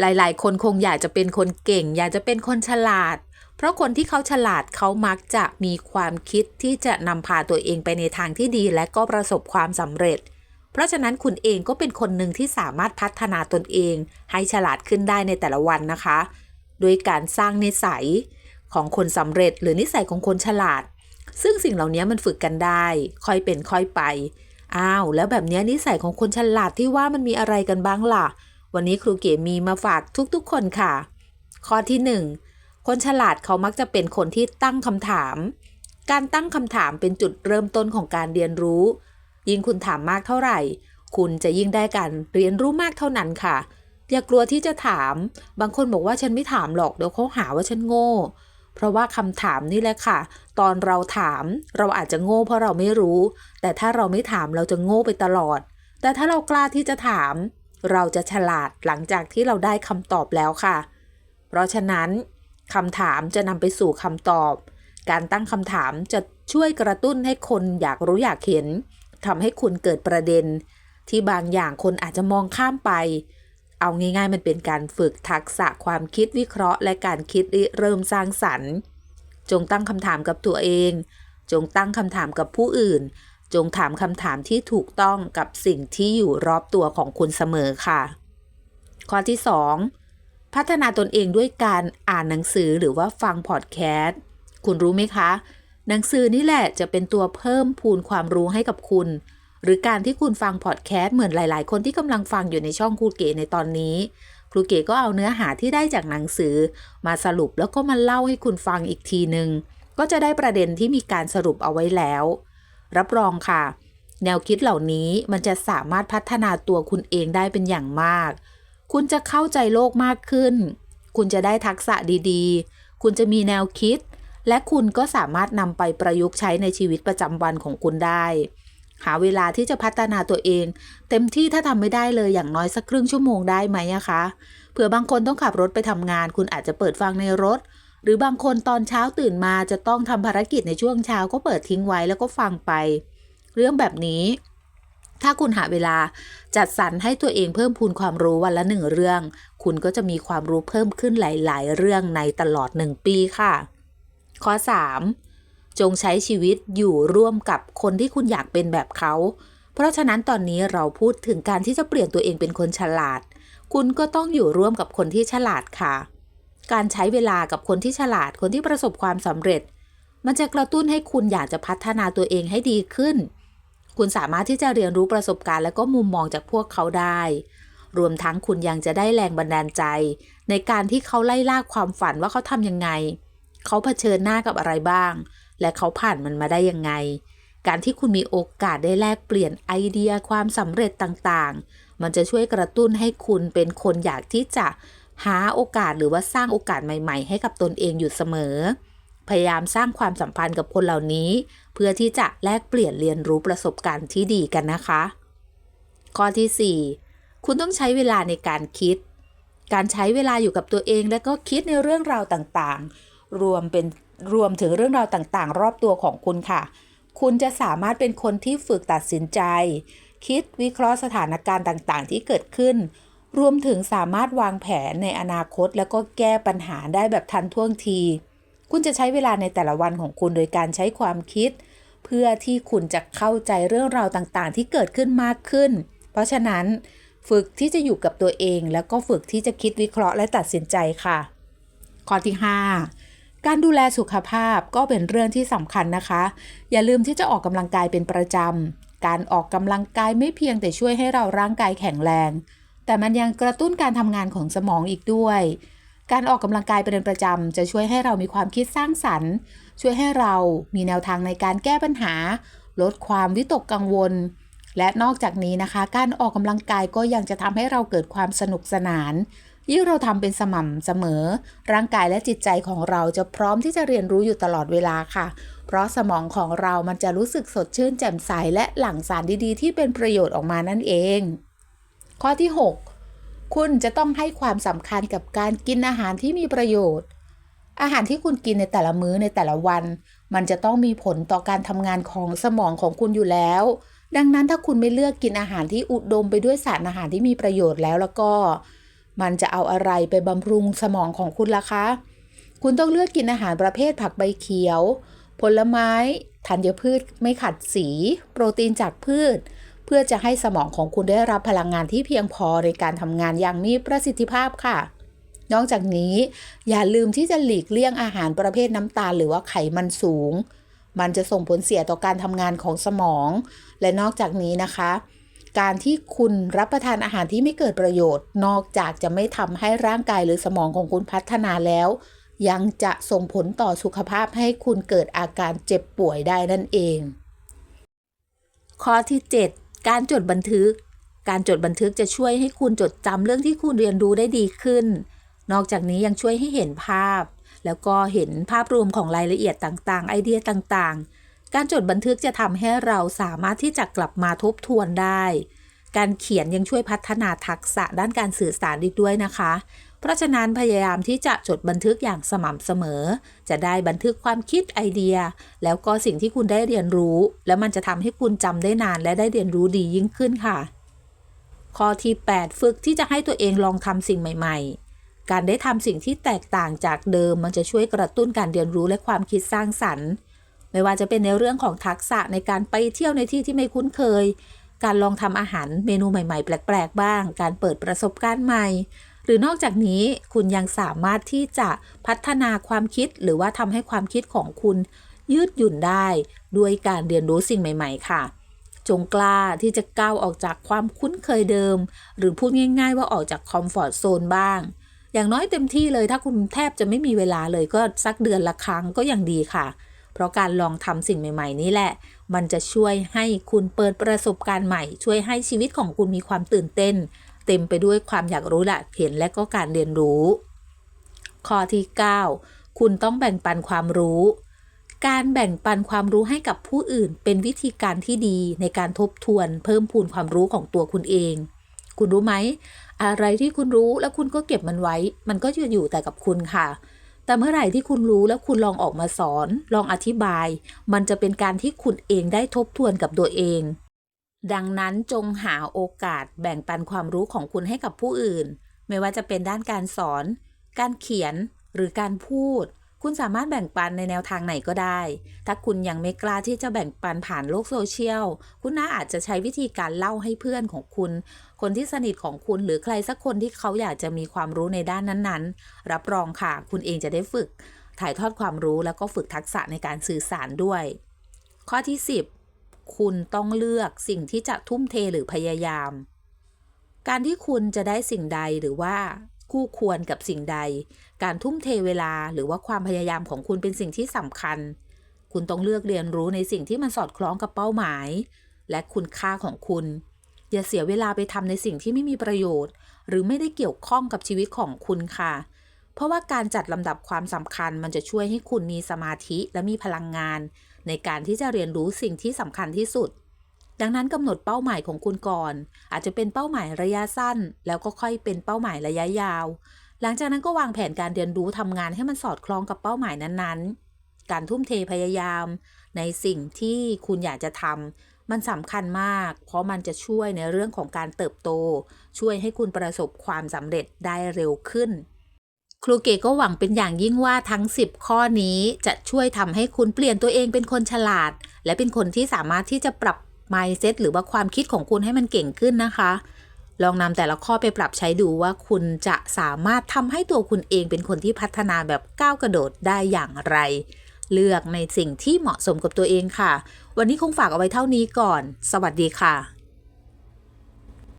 หลาย ๆ คนคงอยากจะเป็นคนเก่ง อยากจะเป็นคนฉลาด เพราะคนที่เขาฉลาดเขามักจะมีความคิดที่จะนำพาตัวเองไปในทางที่ดีและก็ประสบความสำเร็จ เพราะฉะนั้นคุณเองก็เป็นคนหนึ่งที่สามารถพัฒนาตนเอง ให้ฉลาดขึ้นได้ในแต่ละวันนะคะ โดยการสร้างนิสัยของคนสำเร็จ หรือนิสัยของคนฉลาด ซึ่งสิ่งเหล่านี้มันฝึกกันได้ ค่อยเป็นค่อยไป อ้าว แล้วแบบนี้นิสัยของคนฉลาดที่ว่ามันมีอะไรกันบ้างล่ะ วันนี้ครูเก๋มีมาฝากทุกๆ คนค่ะ ข้อที่ 1 คนฉลาดเขามักจะเป็นคนที่ตั้งคำถาม การตั้งคำถามเป็นจุดเริ่มต้นของการเรียนรู้ ยิ่งคุณถามมากเท่าไหร่ คุณจะยิ่งได้การเรียนรู้มากเท่านั้นค่ะ อย่ากลัวที่จะถาม บางคนบอกว่าฉันไม่ถามหรอกเดี๋ยวเขาหาว่าฉันโง่ เพราะว่าคำถามนี่แหละค่ะ ตอนเราถามเราอาจจะโง่เพราะเราไม่รู้ แต่ถ้าเราไม่ถามเราจะโง่ไปตลอด แต่ถ้าเรากล้าที่จะถาม เราจะฉลาดหลังจากที่เราได้คำตอบแล้วค่ะ เพราะฉะนั้นคำถามจะนำไปสู่คำตอบ การตั้งคำถามจะช่วยกระตุ้นให้คนอยากรู้อยากเห็นทำให้คุณเกิดประเด็น ที่บางอย่างคนอาจจะมองข้ามไป เอาง่ายๆ มันเป็นการฝึกทักษะความคิดวิเคราะห์ และการคิดเริ่มสร้างสรรค์ จงตั้งคำถามกับตัวเอง จงตั้งคำถามกับผู้อื่น จงถามคำถามที่ถูกต้องกับสิ่งที่อยู่รอบตัวของคุณเสมอค่ะ ข้อที่ 2 พัฒนาตนเองด้วยการอ่านหนังสือหรือว่าฟังพอดแคสต์ คุณรู้ไหมคะ หนังสือนี่แหละจะเป็นตัวเพิ่มพูนความรู้ให้กับคุณ หรือการที่คุณฟังพอดแคสต์เหมือนหลาย ๆ คนที่กำลังฟังอยู่ในช่องครูเก๋ในตอนนี้ครูเก๋ก็เอาเนื้อหาที่ได้จากหนังสือ มาสรุปแล้วก็มาเล่าให้คุณฟังอีกทีหนึ่งก็จะได้ประเด็นที่มีการสรุปเอาไว้แล้ว รับรองค่ะ แนวคิดเหล่านี้มันจะสามารถพัฒนาตัวคุณเองได้เป็นอย่างมาก คุณจะเข้าใจโลกมากขึ้น คุณจะได้ทักษะดีๆ คุณจะมีแนวคิด และคุณก็สามารถนำไปประยุกต์ใช้ในชีวิตประจำวันของคุณได้ หาเวลาที่จะพัฒนาตัวเอง เต็มที่ถ้าทำไม่ได้เลยอย่างน้อยสักครึ่งชั่วโมงได้ไหมอะคะเผื่อบางคนต้องขับรถไปทำงาน คุณอาจจะเปิดฟังในรถ หรือบางคนตอนเช้าตื่นมาจะต้องทำภารกิจในช่วงเช้าก็เปิดทิ้งไว้แล้วก็ฟังไป เรื่องแบบนี้ ถ้าคุณหาเวลาจัดสรรให้ตัวเองเพิ่มพูนความรู้วันละหนึ่งเรื่อง คุณก็จะมีความรู้เพิ่มขึ้นหลาย ๆ เรื่องในตลอดหนึ่งปีค่ะ ข้อ 3. จงใช้ชีวิตอยู่ร่วมกับคนที่คุณอยากเป็นแบบเขา เพราะฉะนั้นตอนนี้เราพูดถึงการที่จะเปลี่ยนตัวเองเป็นคนฉลาด คุณก็ต้องอยู่ร่วมกับคนที่ฉลาดค่ะ การใช้เวลากับคนที่ฉลาดคนที่ประสบความสำเร็จ มันจะกระตุ้นให้คุณอยากจะพัฒนาตัวเองให้ดีขึ้น คุณสามารถที่จะเรียนรู้ประสบการณ์และก็มุมมองจากพวกเขาได้ รวมทั้งคุณยังจะได้แรงบันดาลใจ ในการที่เขาไล่ล่าความฝันว่าเขาทำยังไง เขาเผชิญหน้ากับอะไรบ้าง และเขาผ่านมันมาได้ยังไง การที่คุณมีโอกาสได้แลกเปลี่ยนไอเดียความสำเร็จต่างๆ มันจะช่วยกระตุ้นให้คุณเป็นคนอยากที่จะ หาโอกาสหรือว่าสร้างโอกาสใหม่ ๆ ให้กับตนเองอยู่เสมอ พยายามสร้างความสัมพันธ์กับคนเหล่านี้ เพื่อที่จะแลกเปลี่ยนเรียนรู้ประสบการณ์ที่ดีกันนะคะ ข้อที่ 4 คุณต้องใช้เวลาในการคิด การใช้เวลาอยู่กับตัวเองและก็คิดในเรื่องราวต่างๆ รวมเป็นรวมถึงเรื่องราวต่างๆ รอบตัวของคุณค่ะ คุณจะสามารถเป็นคนที่ฝึกตัดสินใจ คิดวิเคราะห์สถานการณ์ต่างๆ ที่เกิดขึ้น รวมถึงสามารถวางแผนในอนาคต แล้วก็แก้ปัญหาได้แบบทันท่วงที คุณจะใช้เวลาในแต่ละวันของคุณโดยการใช้ความคิด เพื่อที่คุณจะเข้าใจเรื่องราวต่างๆ ที่เกิดขึ้นมากขึ้น เพราะฉะนั้นฝึกที่จะอยู่กับตัวเอง แล้วก็ฝึกที่จะคิดวิเคราะห์และตัดสินใจค่ะ ข้อที่ 5 การดูแลสุขภาพก็เป็นเรื่องที่สำคัญนะคะ อย่าลืมที่จะออกกำลังกายเป็นประจำการออกกำลังกายไม่เพียงแต่ช่วยให้เราร่างกายแข็งแรง แต่มันยังกระตุ้นการทำงานของสมองอีกด้วย การออกกำลังกายเป็นประจำจะช่วยให้เรามีความคิดสร้างสรรค์ ช่วยให้เรามีแนวทางในการแก้ปัญหา ลดความวิตกกังวล และนอกจากนี้นะคะ การออกกำลังกายก็ยังจะทำให้เราเกิดความสนุกสนาน ยิ่งเราทำเป็นสม่ำเสมอ ร่างกายและจิตใจของเราจะพร้อมที่จะเรียนรู้อยู่ตลอดเวลาค่ะเพราะสมองของเรามันจะรู้สึกสดชื่นแจ่มใสและหลั่งสารดีๆ ที่เป็นประโยชน์ออกมานั่นเอง ข้อที่ 6 คุณจะต้องให้ความสำคัญกับการกินอาหารที่มีประโยชน์ อาหารที่คุณกินในแต่ละมื้อในแต่ละวัน มันจะต้องมีผลต่อการทำงานของสมองของคุณอยู่แล้ว ดังนั้นถ้าคุณไม่เลือกกินอาหารที่อุดมไปด้วยสารอาหารที่มีประโยชน์แล้วแล้วก็ มันจะเอาอะไรไปบำรุงสมองของคุณล่ะคะ คุณต้องเลือกกินอาหารประเภทผักใบเขียว ผลไม้ธัญพืชไม่ขัดสี โปรตีนจากพืช เพื่อจะให้สมองของคุณได้รับพลังงานที่เพียงพอในการทำงานอย่างมีประสิทธิภาพค่ะ นอกจากนี้อย่าลืมที่จะหลีกเลี่ยงอาหารประเภทน้ำตาลหรือว่าไขมันสูง มันจะส่งผลเสียต่อการทำงานของสมอง และนอกจากนี้นะคะการที่คุณรับประทานอาหารที่ไม่เกิดประโยชน์ นอกจากจะไม่ทำให้ร่างกายหรือสมองของคุณพัฒนาแล้ว ยังจะส่งผลต่อสุขภาพให้คุณเกิดอาการเจ็บป่วยได้นั่นเอง ข้อที่ 7 การจดบันทึก การจดบันทึกจะช่วยให้คุณจดจำเรื่องที่คุณเรียนรู้ได้ดีขึ้น นอกจากนี้ยังช่วยให้เห็นภาพ แล้วก็เห็นภาพรวมของรายละเอียดต่างๆ ไอเดียต่างๆ การจดบันทึกจะทำให้เราสามารถที่จะกลับมาทบทวนได้ การเขียนยังช่วยพัฒนาทักษะด้านการสื่อสารอีกด้วยนะคะ เพราะฉะนั้นพยายามที่จะจดบันทึกอย่างสม่ำเสมอ จะได้บันทึกความคิดไอเดีย แล้วก็สิ่งที่คุณได้เรียนรู้ แล้วมันจะทำให้คุณจำได้นานและได้เรียนรู้ดียิ่งขึ้นค่ะ ข้อที่ 8 ฝึกที่จะให้ตัวเองลองทำสิ่งใหม่ ๆการได้ทำสิ่งที่แตกต่างจากเดิมมันจะช่วยกระตุ้นการเรียนรู้และความคิดสร้างสรรค์ ไม่ว่าจะเป็นในเรื่องของทักษะในการไปเที่ยวในที่ที่ไม่คุ้นเคย การลองทำอาหารเมนูใหม่ ๆ แปลก ๆ บ้าง การเปิดประสบการณ์ใหม่ หรือนอกจากนี้คุณยังสามารถที่จะพัฒนาความคิดหรือว่าทำให้ความคิดของคุณยืดหยุ่นได้ด้วยการเรียนรู้สิ่งใหม่ ๆ ค่ะ จงกล้าที่จะก้าวออกจากความคุ้นเคยเดิม หรือพูดง่าย ๆ ว่าออกจากคอมฟอร์ทโซนบ้าง อย่างน้อยเต็มที่เลยถ้าคุณแทบจะไม่มีเวลาเลยก็สักเดือนละครั้งก็ยังดีค่ะ เพราะการลองทำสิ่งใหม่ ๆ นี่แหละ มันจะช่วยให้คุณเปิดประสบการณ์ใหม่ ช่วยให้ชีวิตของคุณมีความตื่นเต้น เต็มไปด้วยความอยากรู้ละเห็นและก็การเรียนรู้ ข้อที่ 9 คุณต้องแบ่งปันความรู้ การแบ่งปันความรู้ให้กับผู้อื่น เป็นวิธีการที่ดีในการทบทวน เพิ่มพูนความรู้ของตัวคุณเอง คุณรู้ไหม อะไรที่คุณรู้แล้วคุณก็เก็บมันไว้ มันก็จะอยู่แต่กับคุณค่ะแต่เมื่อไหร่ที่คุณรู้แล้วคุณลองออกมาสอน ลองอธิบาย มันจะเป็นการที่คุณเองได้ทบทวนกับตัวเอง ดังนั้นจงหาโอกาสแบ่งปันความรู้ของคุณให้กับผู้อื่น ไม่ว่าจะเป็นด้านการสอน การเขียนหรือการพูด คุณสามารถแบ่งปันในแนวทางไหนก็ได้ ถ้าคุณยังไม่กล้าที่จะแบ่งปันผ่านโลกโซเชียล คุณน่าอาจจะใช้วิธีการเล่าให้เพื่อนของคุณ คนที่สนิทของคุณหรือใครสักคนที่เขาอยากจะมีความรู้ในด้านนั้นๆ รับรองค่ะ คุณเองจะได้ฝึก ถ่ายทอดความรู้แล้วก็ฝึกทักษะในการสื่อสารด้วย ข้อที่ 10 คุณต้องเลือกสิ่งที่จะทุ่มเทหรือพยายาม การที่คุณจะได้สิ่งใดหรือว่าคู่ควรกับสิ่งใด การทุ่มเทเวลาหรือว่าความพยายามของคุณเป็นสิ่งที่สำคัญ คุณต้องเลือกเรียนรู้ในสิ่งที่มันสอดคล้องกับเป้าหมาย และคุณค่าของคุณ อย่าเสียเวลาไปทำในสิ่งที่ไม่มีประโยชน์ หรือไม่ได้เกี่ยวข้องกับชีวิตของคุณค่ะ เพราะว่าการจัดลำดับความสำคัญมันจะช่วยให้คุณมีสมาธิและมีพลังงาน ในการที่จะเรียนรู้สิ่งที่สำคัญที่สุด ดังนั้นกำหนดเป้าหมายของคุณก่อน อาจจะเป็นเป้าหมายระยะสั้น แล้วก็ค่อยเป็นเป้าหมายระยะยาว หลังจากนั้นก็วางแผนการเรียนรู้ทำงานให้มันสอดคล้องกับเป้าหมายนั้นๆ การทุ่มเทพยายาม ในสิ่งที่คุณอยากจะทำมันสำคัญมาก เพราะมันจะช่วยในเรื่องของการเติบโต ช่วยให้คุณประสบความสำเร็จได้เร็วขึ้น ครูเกก็หวังเป็นอย่างยิ่งว่าทั้ง 10 ข้อนี้จะช่วยทำให้คุณเปลี่ยนตัวเองเป็นคนฉลาด และเป็นคนที่สามารถที่จะปรับ mindset หรือว่าความคิดของคุณให้มันเก่งขึ้นนะคะ ลองนำแต่ละข้อไปปรับใช้ดูว่าคุณจะสามารถทำให้ตัวคุณเองเป็นคนที่พัฒนาแบบก้าวกระโดดได้อย่างไร เลือกในสิ่งที่เหมาะสมกับตัวเองค่ะ วันนี้คงฝากเอาไว้เท่านี้ก่อน สวัสดีค่ะ